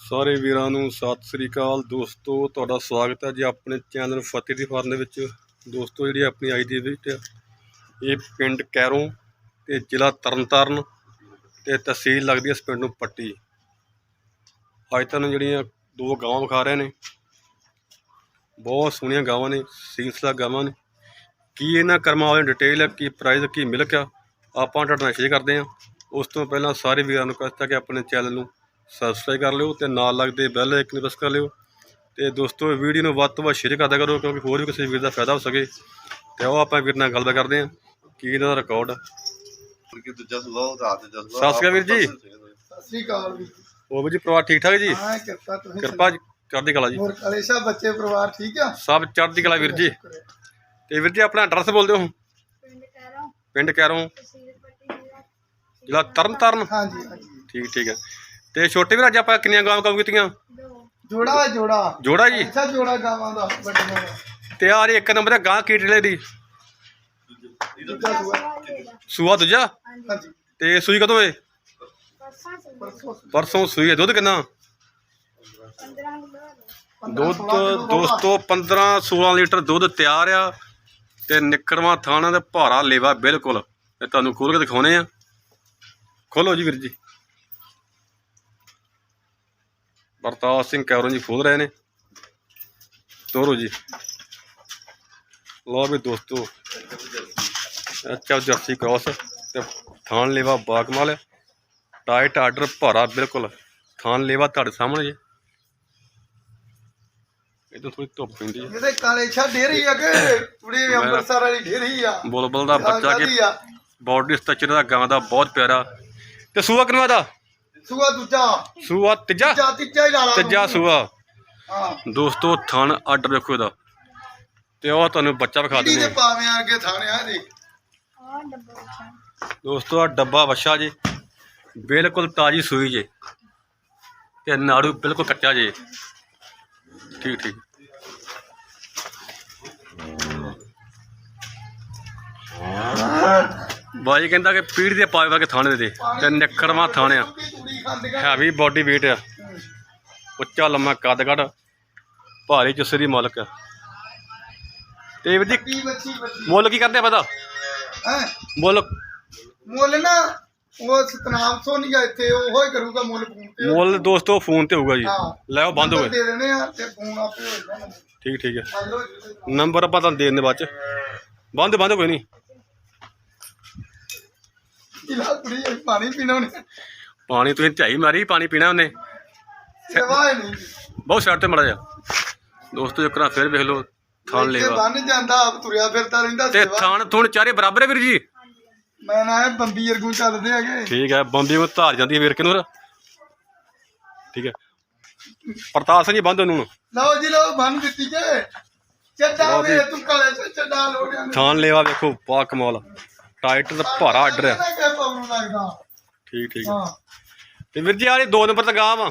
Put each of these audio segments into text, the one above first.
ਸਾਰੇ ਵੀਰਾਂ ਨੂੰ ਸਤਿ ਸ੍ਰੀ ਅਕਾਲ ਦੋਸਤੋ, ਤੁਹਾਡਾ ਸਵਾਗਤ ਹੈ ਜੀ ਆਪਣੇ ਚੈਨਲ ਫਤਿਹ ਦੀ ਫਾਰਮ ਦੇ ਵਿੱਚ। ਦੋਸਤੋ, ਜਿਹੜੀ ਆਪਣੀ ਆਈ ਦੀ ਵਿੱਚ ਇਹ ਪਿੰਡ ਕੈਰੋਂ ਤੇ ਜ਼ਿਲ੍ਹਾ ਤਰਨਤਾਰਨ ਤੇ ਤਹਿਸੀਲ ਲੱਗਦੀ ਹੈ ਇਸ ਪਿੰਡ ਨੂੰ ਪੱਟੀ। ਅੱਜ ਤੁਹਾਨੂੰ ਜਿਹੜੀਆਂ ਦੋ ਗਾਵਾਂ ਵਿਖਾ ਰਹੇ ਨੇ। ਬਹੁਤ ਸੋਹਣੀਆਂ ਗਾਵਾਂ ਨੇ ਸੀਸਲਾ ਗਾਵਾਂ ਨੇ। ਕੀ ਇਹਨਾਂ ਕਰਮਾਂ ਵਾਲੀ ਡਿਟੇਲ ਹੈ ਕੀ ਪ੍ਰਾਈਸ ਕੀ ਮਿਲਕ ਆ, ਆਪਾਂ ਤੁਹਾਡੇ ਨਾਲ ਸ਼ੇਅਰ ਕਰਦੇ ਹਾਂ। ਉਸ ਤੋਂ ਪਹਿਲਾਂ ਸਾਰੇ ਵੀਰਾਂ ਨੂੰ ਕਹਤਾ ਕਿ ਆਪਣੇ ਚੈਨਲ ਨੂੰ ਸਬਸਕ੍ਰਾਈਬ ਕਰ ਲਿਓ ਤੇ ਨਾਲ ਲੱਗਦੇ ਬੈਲ ਆਈਕਨ ਨੂੰ ਪ੍ਰੈਸ ਕਰ ਲਿਓ। ਤੇ ਦੋਸਤੋ ਵੀਡੀਓ ਨੂੰ ਵੱਧ ਤੋਂ ਵੱਧ ਸ਼ੇਅਰ ਕਰਦਿਆ ਕਰੋ ਕਿਉਂਕਿ ਹੋਰ ਵੀ ਕਿਸੇ ਵੀਰ ਦਾ ਫਾਇਦਾ ਹੋ ਸਕੇ। ਤੇ ਉਹ ਆਪਾਂ ਵੀਰ ਨਾਲ ਗੱਲਬਾਤ ਕਰਦੇ ਹਾਂ ਕੀ ਇਹਨਾਂ ਦਾ ਰਿਕਾਰਡ ਕਿ ਦੂਜਾ ਸੁਭਾਅ ਉਹ ਰਾਤ ਸੁਭਾਅ ਸਤਿ ਸ਼੍ਰੀ ਅਕਾਲ ਵੀਰ ਜੀ। ਸਤਿ ਸ੍ਰੀ ਅਕਾਲ। ਵੀ ਉਹ ਵੀ ਜੀ। ਪਰਿਵਾਰ ਠੀਕ ਠਾਕ ਜੀ? ਹਾਂ ਕਿਰਪਾ ਤੁਸੀਂ ਕਿਰਪਾ ਜੀ, ਚੜ੍ਹਦੀ ਕਲਾ ਜੀ। ਹੋਰ ਕਲੇਸ਼ਾ ਬੱਚੇ ਪਰਿਵਾਰ ਠੀਕ ਆ? ਸਭ ਚੜ੍ਹਦੀ ਕਲਾ ਵੀਰ ਜੀ। ਤੇ ਵੀਰ ਜੀ ਆਪਣਾ ਐਡਰੈਸ ਬੋਲ ਦਿਓ ਪਿੰਡ ਕੈਰੋਂ। ਪਿੰਡ ਕੈਰੋਂ। ਤਹਿਸੀਲ ਪੱਟੀ ਜ਼ਿਲ੍ਹਾ। ਜ਼ਿਲ੍ਹਾ ਤਰਨਤਾਰਨ? ਹਾਂਜੀ ਹਾਂਜੀ। ਠੀਕ ਠੀਕ ਹੈ। ਤੇ ਛੋਟੇ ਵੀਰ ਅੱਜ ਆਪਾਂ ਕਿੰਨੀਆਂ ਗਾਵਾਂ ਕੰਮ ਕੀਤੀਆਂ? ਦੋ ਜੋੜਾ ਜੋੜਾ। ਜੋੜਾ ਜੀ? ਅੱਛਾ ਜੋੜਾ ਗਾਵਾਂ ਦਾ ਵੱਡੀਆਂ ਦਾ ਤੇ ਆ ਰਹੀ ਇੱਕ ਨੰਬਰ ਹੈ ਗਾਂ ਕੀਟਲੇ ਦੀ? ਦੂਜਾ ਸੂਆ। ਸਵਾਲ ਸੂਆ ਦੂਜਾ? ਹਾਂਜੀ। ਤੇ ਸੂਈ ਕਦੋਂ ਏ? ਪਰਸਾਂ ਸੂਈ। ਹੈ ਦੁੱਧ ਕਿੰਨਾ? 15 ਕਿਲੋ ਦੁੱਧ ਦੋਸਤੋ 15 16 ਲੀਟਰ ਦੁੱਧ ਤਿਆਰ ਆ ਤੇ ਨਿਕੜਵਾ ਥਾਣਾ ਤੇ ਭਾਰਾ ਲੇਵਾ ਬਿਲਕੁਲ। ਇਹ ਤੁਹਾਨੂੰ ਖੋਲ ਕੇ ਦਿਖਾਉਣੇ ਆ। ਖੋਲੋ ਜੀ ਵੀਰ ਜੀ। ਪ੍ਰਤਾਪ ਸਿੰਘ ਕੈਰੋਂ ਜੀ ਖੋਲ ਰਹੇ ਨੇ। ਤੋਰੋ ਜੀ। ਲਓ ਵੀ ਦੋਸਤੋ ਅੱਛਾ ਜਰਸੀ ਕ੍ਰਾਸ ਤੇ ਥਾਣ ਲੇਵਾ ਬਾਕਮਾਲ ਟਾਈਟ ਆਰਡਰ ਭਾਰਾ ਬਿਲਕੁਲ। ਥਾਣ ਲੇਵਾ ਤੁਹਾਡੇ ਸਾਹਮਣੇ ਜੀ। ਇਹ ਥੋੜੀ ਧੁੱਪ ਪੈਂਦੀ ਹੈ ਇਹਦੇ ਕਾਲੇਸ਼ਾ ਡੇਰੀ ਆ ਕਿ ਕੁੜੀ ਅੰਮ੍ਰਿਤਸਰ ਵਾਲੀ ਡੇਰੀ ਆ। ਬੁਲਬੁਲ ਦਾ ਬੱਚਾ ਕਿ ਬਾਡੀ ਸਟਰਕਚਰ ਦਾ ਗਾਂ ਦਾ ਬਹੁਤ ਪਿਆਰਾ। ਤੇ ਸੂਆ ਕਿਨਵਾ ਦਾ ਸੂਆ ਦੂਜਾ। ਸੂਆ ਤੀਜਾ? ਤੀਜਾ ਤੀਜਾ ਹੀ ਲਾ ਲਾ। ਤੀਜਾ ਸੂਆ। ਹਾਂ। ਦੋਸਤੋ ਥਣ ਆਰਡਰ ਵੇਖੋ ਇਹਦਾ। ਤੇ ਉਹ ਤੁਹਾਨੂੰ ਬੱਚਾ ਵਿਖਾ ਦਿੰਦੇ ਦੇ ਪਾਵੇਂ ਆ ਕੇ ਥਾਣਿਆ ਦੇ ਆ ਡੱਬਾ ਅੱਛਾ ਦੋਸਤੋ ਆ ਡੱਬਾ ਵੱਛਾ ਜੀ। ਬਿਲਕੁਲ ਤਾਜੀ ਸੂਈ ਜੇ। ਤੇ ਨਾੜੂ ਬਿਲਕੁਲ ਕੱਚਾ ਜੇ। ਠੀਕ ਠੀਕ। ਬਾਈ ਕਹਿੰਦਾ ਕਿ ਪੀੜ ਦੇ ਪਾਵੇ ਵਰਗੇ ਥਾਣੇ ਦੇ। ਤੇ ਨਿਖੜਵਾ ਥਾਣਿਆ। ਹੈਵੀ ਬਾਡੀ weight ਆ। ਉੱਚਾ ਲੰਮਾ ਕੱਦ ਕੱਦ ਭਾਰੀ ਜੁੱਸੇ ਦੀ ਮਾਲਕ। ਆ ਤੇ ਵੀਰ ਜੀ ਕੀ ਬੱਚੀ ਬੱਚੀ ਮੁੱਲ ਕੀ ਕਰਦੇ ਆ ਪਤਾ? ਹੈ? ਮੁੱਲ। ਮੁੱਲ ਨਾ ਉਹ ਸਤਨਾਮ ਸੋਨੀਆ ਇੱਥੇ ਉਹ ਹੀ ਕਰੂਗਾ ਮੁੱਲ ਫੋਨ ਤੇ। ਮੁੱਲ ਦੋਸਤੋ ਫੋਨ ਤੇ ਹੋਊਗਾ ਜੀ। ਹਾਂ। ਲੈਓ ਬੰਦ ਨੰਬਰ ਹੋਏ। ਦੇ ਦੇਣੇ ਆ ਤੇ ਫੋਨ ਆਪੇ ਹੋ ਜਾਣਾ। ਠੀਕ ਠੀਕ ਹੈ ਨੰਬਰ ਆਪਾਂ ਤੁਹਾਨੂੰ ਦੇ ਦਿੰਦੇ ਬਾਅਦ ਚ। ਬੰਦ ਬੰਦ ਕੋਈ ਨਹੀਂ। ਕਿਲਾ ਕੁੜੀ ਪਾਣੀ ਪੀਣਾ ਉਹਨੇ। ਪਾਣੀ ਤੁਸੀਂ ਝਾਈ ਮਾਰੀ ਪਾਣੀ ਪੀਣਾ ਉਹਨੇ। ਨਹੀਂ। ਬਹੁਤ ਸ਼ਰਟ ਤੇ ਮੜਾ ਜਾ ਦੋਸਤੋ ਇੱਕ ਵਾਰ ਫਿਰ ਵੇਖ ਲਓ ਥਾਣ ਇੱਥੇ ਲੇਵਾ। ਬੰਨ ਜਾਂਦਾ ਆਪ ਤੁਰਿਆ ਫਿਰਦਾ ਰਹਿੰਦਾ ਤੇ ਸੇਵਾ। ਥਾਣ ਥੁਣ ਚਾਰੇ ਬਰਾਬਰ ਹੈ ਵੀਰ ਜੀ? ਮੈਂ ਨਾ ਇਹ ਬੰਬੀ ਵਰਗੂ ਚੱਲਦੇ ਹੈਗੇ। ਠੀਕ ਹੈ ਬੰਬੀ ਨੂੰ ਧਾਰ ਜਾਂਦੀ ਹੈ ਵੀਰ ਕਿਨੂੰ ਠੀਕ ਹੈ। ਪ੍ਰਤਾਪ ਸਿੰਘ ਜੀ ਬੰਦ ਉਹਨੂੰ। ਲਓ ਜੀ ਲਓ ਬੰਨ ਦਿੱਤੀ ਜੇ। ਚੱਡਾ ਲਓ ਵੇ ਵੀ। ਤੂੰ ਕਾਲੇ ਸੇ ਚੱਡਾ ਲੋੜਿਆਂ। ਨੇ ਥਾਣ ਲੇਵਾ ਵੇਖੋ ਪਾ ਕਮਾਲ। ਟਾਈਟ ਤੇ ਭਾਰਾ ਆਰਡਰ ਹੈ ਲੱਗਦਾ। ਠੀਕ ਠੀਕ। ਹੈ। ਤੇ ਵੀਰ ਜੀ ਆਹ ਦੋ ਨੰਬਰ ਤੇ ਗਾਂ ਵਾ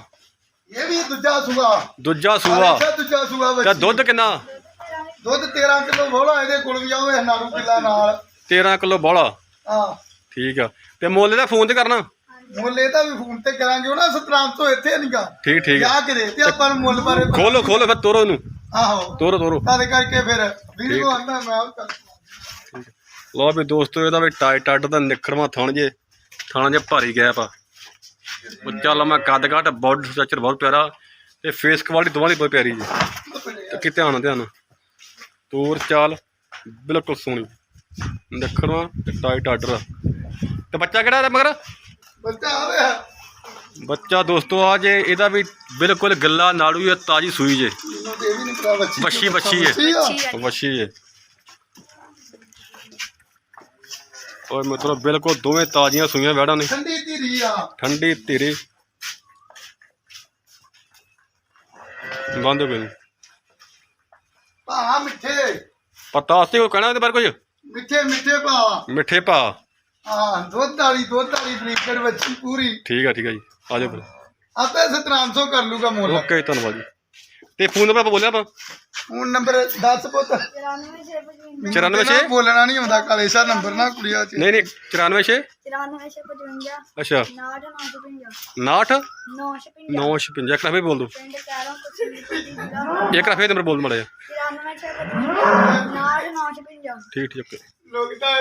ਇਹ ਵੀ ਦੂਜਾ ਸੂਆ। ਦੂਜਾ ਸੂਆ। ਅੱਛਾ ਦੂਜਾ ਸੂਆ ਤੇ ਬੱਚੀ ਦੁੱਧ ਕਿੰਨਾ? ਦੁੱਧ 13 ਕਿਲੋ ਬੋਲਾ ਇਹਦੇ ਕੋਲ ਵੀ ਆਵੇ ਨਾੜੂ ਕਿੱਲਾ ਨਾਲ। 13 ਕਿਲੋ ਬੋਲਾ ਹਾਂ। ਠੀਕ ਆ। ਤੇ ਮੁੱਲ ਦਾ ਫੋਨ ਤੇ ਕਰਨਾ? ਮੁੱਲ ਇਹਦਾ ਵੀ ਫੋਨ ਤੇ ਕਰਾਂਗੇ ਉਹਨਾਂ ਸਤਰਾਮ ਤੋਂ ਇੱਥੇ ਨਹੀਂਗਾ। ਠੀਕ ਠੀਕ ਜਾ ਕੇ ਦੇ ਤੇ ਆਪਾਂ ਨੂੰ ਮੁੱਲ ਬਾਰੇ ਖੋਲੋ ਖੋਲੋ ਫਿਰ ਤੋਰੋ ਇਹਨੂੰ। ਆਹੋ। ਤੋਰੋ ਤੋਰੋ। ਤਦ ਕਰਕੇ ਫਿਰ ਵੀਡੀਓ ਆਂਦਾ ਮੈਂ ਉਹ ਕਰ ਲਓ ਵੀ ਦੋਸਤੋ ਇਹਦਾ ਵੀ ਟਾਈਟ ਅੱਡ ਦਾ ਨਿਖੜਵਾ ਥਣ ਜੇ। ਥਣ ਜੇ ਭਾਰੀ ਗਿਆ ਪਾ ਉੱਚਾ ਲੰਮਾ ਕੱਦ ਕਾਟ ਬਾਡੀ ਸਟਰਕਚਰ ਬਹੁਤ ਪਿਆਰਾ ਤੇ ਫੇਸ ਕੁਆਲਿਟੀ ਦੋਵਾਂ ਦੀ ਬਹੁਤ ਪਿਆਰੀ ਜੀ। ਤੇ ਕੀ ਧਿਆਨ ਨਾਲ ਧਿਆਨ ਨਾਲ। ਤੋਰ ਚਾਲ ਬਿਲਕੁਲ ਸੋਹਣੀ। ਨਿਖੜਵਾ ਤੇ ਟਾਈਟ ਆਰਡਰ ਤੇ ਬੱਚਾ ਕਿਹੜਾ ਇਹਦਾ ਮਗਰ? ਬੱਚਾ ਆਵੇ ਬੱਚਾ ਦੋਸਤੋ ਆ ਜੇ ਇਹਦਾ ਵੀ ਬਿਲਕੁਲ ਗੱਲਾ ਨਾੜੂ ਹੀ ਆ, ਤਾਜੀ ਸੂਈ ਜੇ। ਵੱਛੀ- ਵੱਛੀ ਹੈ। ਵੱਛੀ ਆ। ਠੀਕ ਹੈ ਓਏ ਮਤਲਬ ਬਿਲਕੁਲ ਦੋਵੇਂ ਤਾਜ਼ੀਆਂ ਸੂਈਆਂ ਵੈੜਾਂ ਨੇ। ਠੰਡੀ ਧੀਰੀ ਆ। ਠੰਡੀ ਧੀਰੀ। ਬੰਦ ਗਈ। ਭਾ ਮਿੱਠੇ। ਪਤਾ ਆਸਤੇ ਕੋ ਕਹਿਣਾ ਇਹਦੇ ਬਾਰੇ ਕੁਝ? ਮਿੱਠੇ ਮਿੱਠੇ ਭਾ ਮਿੱਠੇ ਭਾ ਹਾਂ ਦੁੱਧ ਵਾਲੀ ਦੁੱਧ ਵਾਲੀ ਬਰੀਕੜ ਬੱਚੀ ਪੂਰੀ। ਠੀਕ ਆ ਠੀਕ ਆ ਜੀ। ਆ ਜਾਓ ਫਿਰ। ਆਪੇ ਸਤਨਾਮ ਸੌ ਕਰ ਲੂਗਾ ਮੁੱਲ। ਓਕੇ ਧੰਨਵਾਦ ਜੀ। ਤੇ ਫੋਨ ਨੰਬਰ ਆਪਾਂ ਬੋਲਿਆ ਆਪਾਂ? ਹੁਣ ਨੰਬਰ 10 ਪੁੱਤ। 94 ਛੇ? ਪਚਵੰਜਾ 94 ਨਾ ਬੋਲਣਾ ਨਹੀਂ ਹੁੰਦਾ ਕਾਲੇ ਸਾ ਨੰਬਰ ਨਾ ਕੁੜੀਆ ਚ। ਨਹੀਂ ਨਹੀਂ 94 ਛੇ? 94 ਛੇ ਪਚਵੰਜਾ ਅੱਛਾ। 59 955 59 955 956 ਇੱਕ ਰਫੇ ਬੋਲ ਦੋ। ਇੱਕ ਰਫੇ ਨੰਬਰ ਬੋਲ ਮੜਾ 94 ਛੇ ਪਚਵੰਜਾ 59 955 ਠੀਕ ਠੀਕ ਓਕੇ। ਲੋਕ ਤਾਂ